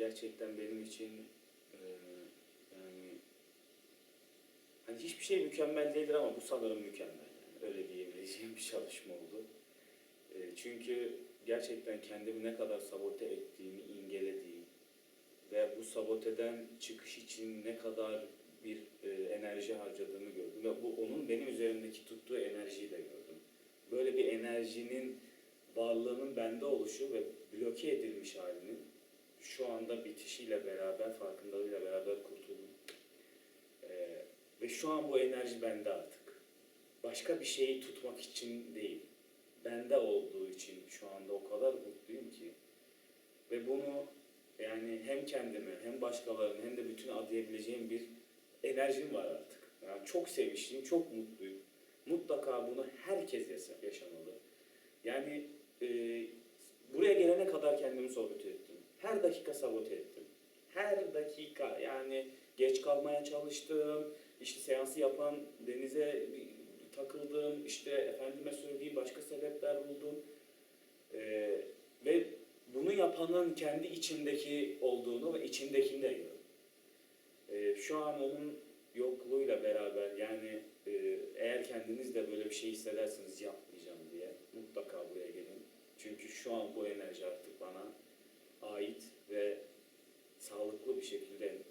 gerçekten benim için e, yani hani hiçbir şey mükemmel değildir ama bu sanırım mükemmel. Yani öyle diyebileceğim bir çalışma oldu. E, çünkü gerçekten kendimi ne kadar sabote ettiğimi ingelediğim ve bu saboteden çıkış için ne kadar bir e, enerji harcadığımı gördüm ve bu onun benim üzerimdeki tuttuğu enerjiyi de gördüm. Böyle bir enerjinin varlığının bende oluşu ve bloke şu anda bitişiyle beraber, farkındalığıyla beraber kurtuldum. Ee, ve şu an bu enerji bende artık. Başka bir şeyi tutmak için değil. Bende olduğu için şu anda o kadar mutluyum ki. Ve bunu yani hem kendime hem başkalarına hem de bütün adayabileceğim bir enerjim var artık. Yani çok sevinçliyim, çok mutluyum. Mutlaka bunu herkes yaşamalı. Yani e, buraya gelene kadar kendimi sabote ettim. Her dakika sabote ettim. Her dakika yani geç kalmaya çalıştım. İşte seansı yapan Deniz'e takıldım. İşte efendime söylediğim başka sebepler buldum. E, ve bunu yapanın kendi içindeki olduğunu ve içindekini de gördüm. E, şu an onun yokluğuyla beraber yani e, eğer kendiniz de böyle bir şey hissederseniz yapmayacağım diye mutlaka buraya gelin. Çünkü şu an bu enerji artık 学些之类的。